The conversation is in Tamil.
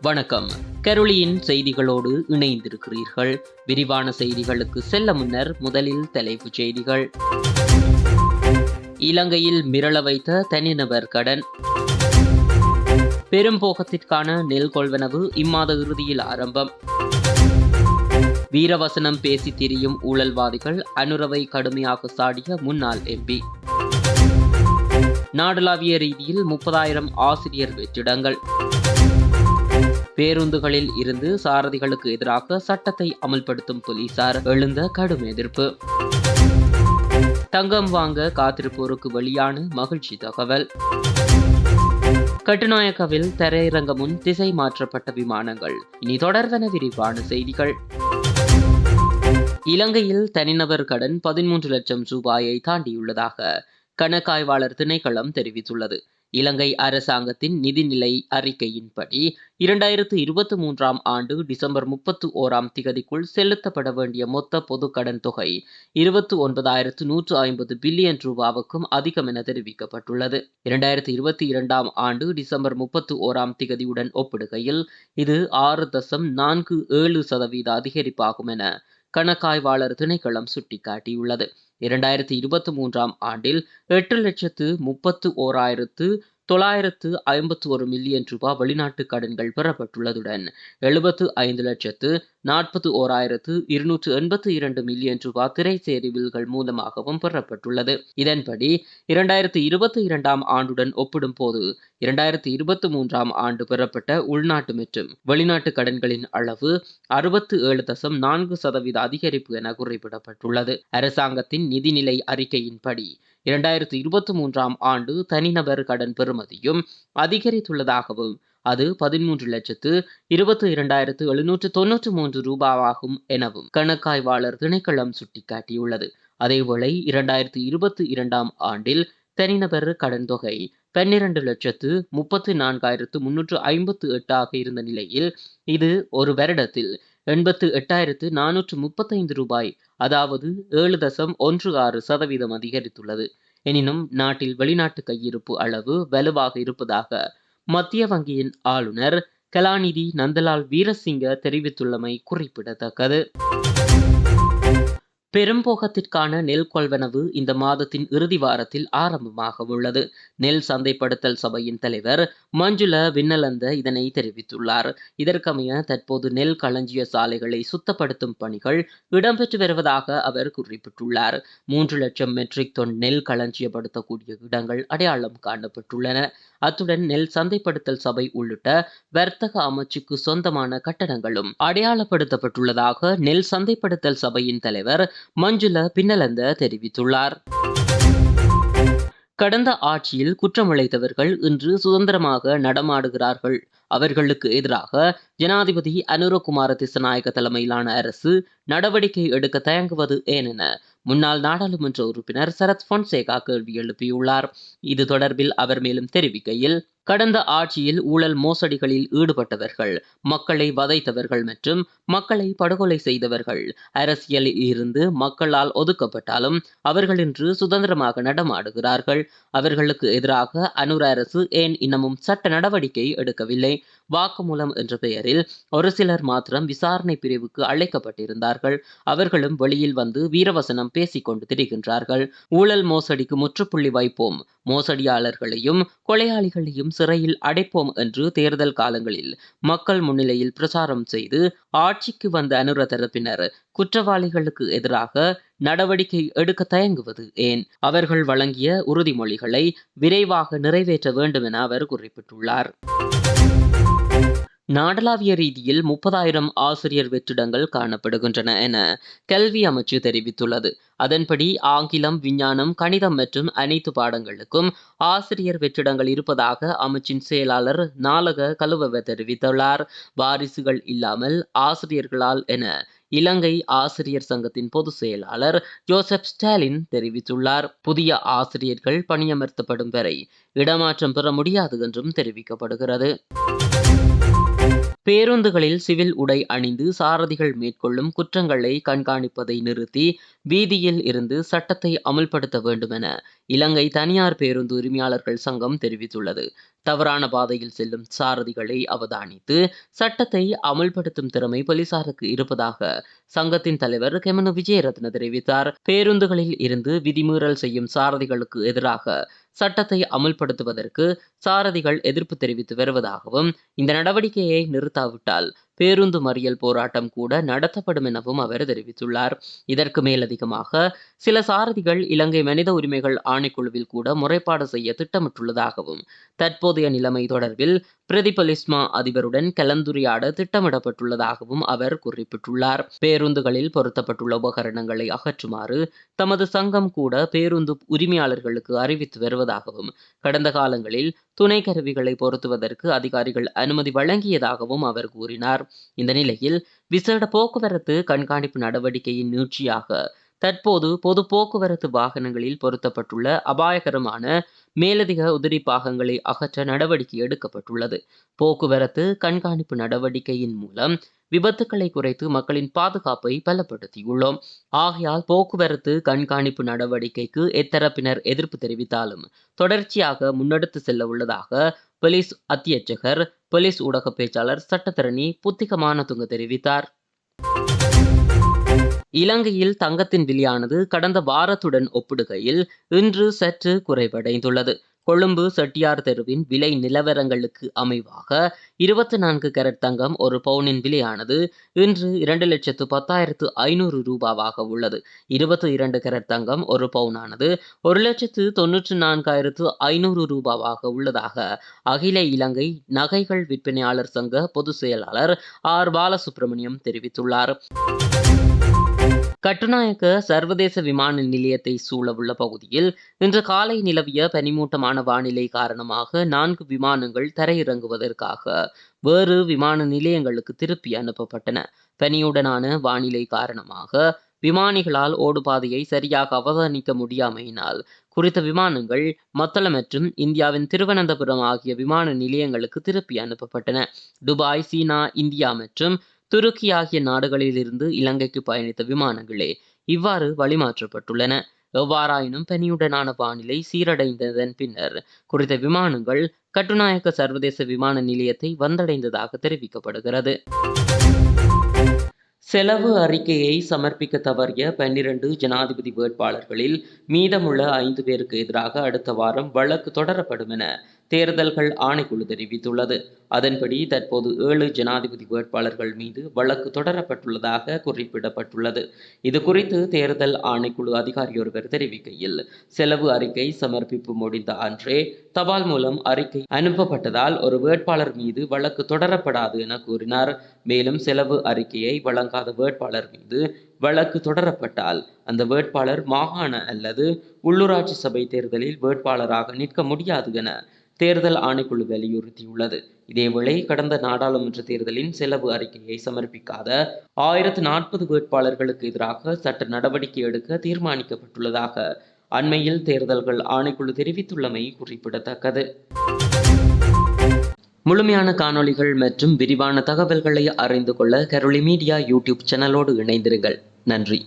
வணக்கம். கருளியின் செய்திகளோடு இணைந்திருக்கிறீர்கள். விரிவான செய்திகளுக்கு செல்ல முன்னர் முதலில் தலைப்புச் செய்திகள். இலங்கையில் மிரள வைத்த தனிநபர் கடன். பெரும்போகத்திற்கான நெல் கொள்வனவு இம்மாத இறுதியில் ஆரம்பம். வீரவசனம் பேசி திரியும் ஊழல்வாதிகள் அனுரவை கடுமையாக சாடிய முன்னாள் எம்பி. நாடளாவிய ரீதியில் முப்பதாயிரம் ஆசிரியர் வெற்றிடங்கள். பேருந்துகளில் இருந்து சாரதிகளுக்கு எதிராக சட்டத்தை அமல்படுத்தும் போலீசார் எழுந்த கடும் எதிர்ப்பு. தங்கம் வாங்க காத்திருப்போருக்கு வெளியான மகிழ்ச்சி தகவல். கட்டுநாயக்கவில் தரையிறங்க முன் திசை மாற்றப்பட்ட விமானங்கள். இனி தொடர்வன விரிவான செய்திகள். இலங்கையில் தனிநபர் கடன் பதிமூன்று லட்சம் ரூபாயை தாண்டியுள்ளதாக கணக்காய்வாளர் திணைக்களம் தெரிவித்துள்ளது. இலங்கை அரசாங்கத்தின் நிதிநிலை அறிக்கையின்படி இரண்டாயிரத்து இருபத்தி மூன்றாம் ஆண்டு டிசம்பர் முப்பத்து ஓராம் திகதிக்குள் செலுத்தப்பட வேண்டிய மொத்த பொது கடன் தொகை இருபத்தி ஒன்பதாயிரத்து நூற்று ஐம்பது பில்லியன் ரூபாவுக்கும் அதிகம் என தெரிவிக்கப்பட்டுள்ளது. இரண்டாயிரத்து இருபத்தி இரண்டாம் ஆண்டு டிசம்பர் முப்பத்து ஓராம் திகதியுடன் ஒப்பிடுகையில் இது ஆறு தசம் நான்கு ஏழு சதவீத அதிகரிப்பாகும் என கணக்காய்வாளர் திணைக்களம் சுட்டிக்காட்டியுள்ளது. இரண்டாயிரத்தி இருபத்தி மூன்றாம் ஆண்டில் எட்டு லட்சத்து முப்பத்து ஓராயிரத்து தொள்ளாயிரத்து ஐம்பத்து ஒரு மில்லியன் ரூபாய் வெளிநாட்டு கடன்கள் பெறப்பட்டுள்ளதுடன் எழுபத்து ஐந்து லட்சத்து நாற்பது ஓராயிரத்து இருநூற்று எண்பத்தி இரண்டு மில்லியன் ரூபாய் திரைசேரி பில்கள் மூலமாகவும் பெறப்பட்டுள்ளது. இதன்படி இரண்டாயிரத்தி இருபத்தி இரண்டாம் ஆண்டுடன் ஒப்பிடும் போது இரண்டாயிரத்தி இருபத்தி மூன்றாம் ஆண்டு பெறப்பட்ட உள்நாட்டு மற்றும் வெளிநாட்டு கடன்களின் அளவு அறுபத்து ஏழு தசம் நான்கு சதவீத அதிகரிப்பு என குறிப்பிடப்பட்டுள்ளது. அரசாங்கத்தின் நிதிநிலை அறிக்கையின்படி இரண்டாயிரத்தி இருபத்தி மூன்றாம் ஆண்டு தனிநபர் கடன் பெறுமதியும் அதிகரித்துள்ளதாகவும் அது பதிமூன்று லட்சத்து இருபத்தி இரண்டாயிரத்து எழுநூற்று தொன்னூற்று மூன்று ரூபாவாகும் எனவும் கணக்காய்வாளர் திணைக்களம் சுட்டிக்காட்டியுள்ளது. அதேவேளை இரண்டாயிரத்து இருபத்தி இரண்டாம் ஆண்டில் தனிநபர் கடன் தொகை பன்னிரண்டு லட்சத்து முப்பத்தி நான்காயிரத்து முன்னூற்று ஐம்பத்து எட்டாக இருந்த நிலையில் இது ஒரு வருடத்தில் எண்பத்து எட்டாயிரத்து நானூற்று முப்பத்தைந்து ரூபாய் அதாவது ஏழு தசம் ஒன்று ஆறு சதவீதம் அதிகரித்துள்ளது. எனினும் நாட்டில் வெளிநாட்டு கையிருப்பு அளவு வலுவாக இருப்பதாக மத்திய வங்கியின் ஆளுநர் கலாநிதி நந்தலால் வீரசிங்க தெரிவித்துள்ளமை குறிப்பிடத்தக்கது. பெரும்போகத்திற்கான நெல் கொள்வனவு இந்த மாதத்தின் இறுதி வாரத்தில் ஆரம்பமாக உள்ளது. நெல் சந்தைப்படுத்தல் சபையின் தலைவர் மஞ்சுள விண்ணலந்த இதனை தெரிவித்துள்ளார். இதற்கமைய தற்போது நெல் களஞ்சிய சாலைகளை சுத்தப்படுத்தும் பணிகள் இடம்பெற்று வருவதாக அவர் குறிப்பிட்டுள்ளார். மூன்று லட்சம் மெட்ரிக் டன் நெல் களஞ்சியப்படுத்தக்கூடிய இடங்கள் அடையாளம் காணப்பட்டுள்ளன. அத்துடன் நெல் சந்தைப்படுத்தல் சபை உள்ளிட்ட வர்த்தக அமைச்சுக்கு சொந்தமான கட்டடங்களும் அடையாளப்படுத்தப்பட்டுள்ளதாக நெல் சந்தைப்படுத்தல் சபையின் தலைவர் மஞ்சுள பின்னலந்த தெரிவித்துள்ளார். கடந்த ஆட்சியில் குற்றமிழைத்தவர்கள் இன்று சுதந்திரமாக நடமாடுகிறார்கள். அவர்களுக்கு எதிராக ஜனாதிபதி அனுரகுமார திசநாயக தலைமையிலான அரசு நடவடிக்கை எடுக்க தயங்குவது ஏனென முன்னாள் நாடாளுமன்ற உறுப்பினர் சரத் பொன்சேகா கேள்வி எழுப்பியுள்ளார். இது தொடர்பில் அவர் மேலும் தெரிவிக்கையில் கடந்த ஆட்சியில் ஊழல் மோசடிகளில் ஈடுபட்டவர்கள் மக்களை வதைத்தவர்கள் மற்றும் மக்களை படுகொலை செய்தவர்கள். அரசியலில் இருந்து மக்களால் ஒதுக்கப்பட்டாலும் அவர்கள் இன்று சுதந்திரமாக நடமாடுகிறார்கள். அவர்களுக்கு எதிராக அனுர அரசு ஏன் இன்னமும் சட்ட நடவடிக்கை எடுக்கவில்லை? வாக்குமூலம் என்ற பெயரில் ஒரு சிலர் மாத்திரம் விசாரணை பிரிவுக்கு அழைக்கப்பட்டிருந்தார்கள். அவர்களும் வெளியில் வந்து வீரவசனம் பேசிக்கொண்டு திரிகின்றார்கள். ஊழல் மோசடிக்கு முற்றுப்புள்ளி வைப்போம். மோசடியாளர்களையும் கொலையாளிகளையும் சிறையில் அடைப்போம் என்று தேர்தல் காலங்களில் மக்கள் முன்னிலையில் பிரச்சாரம் செய்து ஆட்சிக்கு வந்த அனுர தரப்பினர் குற்றவாளிகளுக்கு எதிராக நடவடிக்கை எடுக்க தயங்குவது ஏன்? அவர்கள் வழங்கிய உறுதிமொழிகளை விரைவாக நிறைவேற்ற வேண்டும் என அவர் குறிப்பிட்டுள்ளார். நாடளாவிய ரீதியில் முப்பதாயிரம் ஆசிரியர் வெற்றிடங்கள் காணப்படுகின்றன என கல்வி அமைச்சு தெரிவித்துள்ளது. அதன்படி ஆங்கிலம் விஞ்ஞானம் கணிதம் மற்றும் அனைத்து பாடங்களுக்கும் ஆசிரியர் வெற்றிடங்கள் இருப்பதாக அமைச்சின் செயலாளர் நாலக கலுவவ தெரிவித்துள்ளார். வாரிசுகள் இல்லாமல் ஆசிரியர்களால் என இலங்கை ஆசிரியர் சங்கத்தின் பொதுச் செயலாளர் ஜோசப் ஸ்டாலின் தெரிவித்துள்ளார். புதிய ஆசிரியர்கள் பணியமர்த்தப்படும் வரை இடமாற்றம் பெற முடியாது என்றும் தெரிவிக்கப்படுகிறது. பேருந்துகளில் சிவில் உடை அணிந்து சாரதிகள் மேற்கொள்ளும் குற்றங்களை கண்காணிப்பதை நிறுத்தி வீதியில் இருந்து சட்டத்தை அமல்படுத்த வேண்டுமென இலங்கை தனியார் பேருந்து உரிமையாளர்கள் சங்கம் தெரிவித்துள்ளது. தவறான பாதையில் செல்லும் சாரதிகளை அவதானித்து சட்டத்தை அமல்படுத்தும் திறமை போலீசாருக்கு இருப்பதாக சங்கத்தின் தலைவர் கெமனு விஜயரத்ன தெரிவித்தார். பேருந்துகளில் இருந்து விதிமீறல் செய்யும் சாரதிகளுக்கு எதிராக சட்டத்தை அமுல்படுத்துவதற்கு சாரதிகள் எதிர்ப்பு தெரிவித்து வருவதாகவும் இந்த நடவடிக்கையை நிறுத்தாவிட்டால் பேருந்து மறியல் போராட்டம் கூட நடத்தப்படும் எனவும் அவர் தெரிவித்துள்ளார். இதற்கு மேலதிகமாக சில சாரதிகள் இலங்கை மனித உரிமைகள் ஆணைக்குழுவில் கூட முறைப்பாடு செய்ய திட்டமிட்டுள்ளதாகவும் தற்போதைய நிலைமை தொடர்பில் பிரதிபலிஸ்மா அதிபருடன் கலந்துரையாட திட்டமிடப்பட்டுள்ளதாகவும் அவர் குறிப்பிட்டுள்ளார். பேருந்துகளில் பொருத்தப்பட்டுள்ள உபகரணங்களை அகற்றுமாறு தமது சங்கம் கூட பேருந்து உரிமையாளர்களுக்கு அறிவித்து வருவதாகவும் கடந்த காலங்களில் துணை கருவிகளை பொருத்துவதற்கு அதிகாரிகள் அனுமதி வழங்கியதாகவும் அவர் கூறினார். இந்த நிலையில் விசேட போக்குவரத்து கண்காணிப்பு நடவடிக்கையின் நீட்சியாக தற்போது பொது போக்குவரத்து வாகனங்களில் பொருத்தப்பட்டுள்ள அபாயகரமான மேலதிக உதிரி பாகங்களை அகற்ற நடவடிக்கை எடுக்கப்பட்டுள்ளது. போக்குவரத்து கண்காணிப்பு நடவடிக்கையின் மூலம் விபத்துக்களை குறைத்து மக்களின் பாதுகாப்பை பலப்படுத்தியுள்ளோம். ஆகையால் போக்குவரத்து கண்காணிப்பு நடவடிக்கைக்கு எத்தரப்பினர் எதிர்ப்பு தெரிவித்தாலும் தொடர்ச்சியாக முன்னெடுத்து செல்ல உள்ளதாக போலீஸ் அத்தியட்சகர் போலீஸ் ஊடக பேச்சாளர் சட்டத்தரணி புத்திகமான துங்க தெரிவித்தார். இலங்கையில் தங்கத்தின் விலையானது கடந்த வாரத்துடன் ஒப்பிடுகையில் இன்று சற்று குறைவடைந்துள்ளது. கொழும்பு செட்டியார் தெருவின் விலை நிலவரங்களுக்கு அமைவாக இருபத்தி நான்கு கேரட் தங்கம் ஒரு பவுனின் விலையானது இன்று இரண்டு லட்சத்து பத்தாயிரத்து ஐநூறு ரூபாவாக உள்ளது. இருபத்தி இரண்டு கேரட் தங்கம் ஒரு பவுனானது ஒரு லட்சத்து தொன்னூற்று நான்காயிரத்து ஐநூறு ரூபாவாக உள்ளதாக அகில இலங்கை நகைகள் விற்பனையாளர் சங்க பொதுச் செயலாளர் ஆர். பாலசுப்ரமணியம் தெரிவித்துள்ளார். கட்டுநாயக்க சர்வதேச விமான நிலையத்தை சூழவுள்ள பகுதியில் இன்று காலை நிலவிய பனிமூட்டமான வானிலை காரணமாக நான்கு விமானங்கள் தரையிறங்குவதற்காக வேறு விமான நிலையங்களுக்கு திருப்பி அனுப்பப்பட்டன. பனியுடனான வானிலை காரணமாக விமானிகளால் ஓடுபாதையை சரியாக அவதானிக்க முடியாமையினால் குறித்த விமானங்கள் மத்தளம் மற்றும் இந்தியாவின் திருவனந்தபுரம் ஆகிய விமான நிலையங்களுக்கு திருப்பி அனுப்பப்பட்டன. துபாய் சீனா இந்தியா மற்றும் துருக்கி ஆகிய நாடுகளிலிருந்து இலங்கைக்கு பயணித்த விமானங்களே இவ்வாறு வழிமாற்றப்பட்டுள்ளன. எவ்வாறாயினும் பனியுடனான வானிலை சீரடைந்ததன் பின்னர் குறித்த விமானங்கள் கட்டுநாயக்க சர்வதேச விமான நிலையத்தை வந்தடைந்ததாக தெரிவிக்கப்படுகிறது. செலவு அறிக்கையை சமர்ப்பிக்க தவறிய பன்னிரண்டு ஜனாதிபதி வேட்பாளர்களில் மீதமுள்ள ஐந்து பேருக்கு எதிராக அடுத்த வாரம் வழக்கு தொடரப்படும் என தேர்தல்கள் ஆணைக்குழு தெரிவித்துள்ளது. அதன்படி தற்போது ஏழு ஜனாதிபதி வேட்பாளர்கள் மீது வழக்கு தொடரப்பட்டுள்ளதாக குறிப்பிடப்பட்டுள்ளது. இது குறித்து தேர்தல் ஆணைக்குழு அதிகாரி ஒருவர் தெரிவிக்கையில் செலவு அறிக்கை சமர்ப்பிப்பு முடிந்த அன்றே தபால் மூலம் அறிக்கை அனுப்பப்பட்டதால் ஒரு வேட்பாளர் மீது வழக்கு தொடரப்படாது என கூறினார். மேலும் செலவு அறிக்கையை வழங்காத வேட்பாளர் மீது வழக்கு தொடரப்பட்டால் அந்த வேட்பாளர் மாகாண அல்லது உள்ளூராட்சி சபை தேர்தலில் வேட்பாளராக நிற்க முடியாது என தேர்தல் ஆணைக்குழு வலியுறுத்தியுள்ளது. இதேவேளை கடந்த நாடாளுமன்ற தேர்தலின் செலவு அறிக்கையை சமர்ப்பிக்காத ஆயிரத்து நாற்பது வேட்பாளர்களுக்கு எதிராக சட்ட நடவடிக்கை எடுக்க தீர்மானிக்கப்பட்டுள்ளதாக அண்மையில் தேர்தல்கள் ஆணைக்குழு தெரிவித்துள்ளமை குறிப்பிடத்தக்கது. முழுமையான காணொளிகள் மற்றும் விரிவான தகவல்களை அறிந்து கொள்ள கரோலி மீடியா யூடியூப் சேனலோடு இணைந்திருங்கள். நன்றி.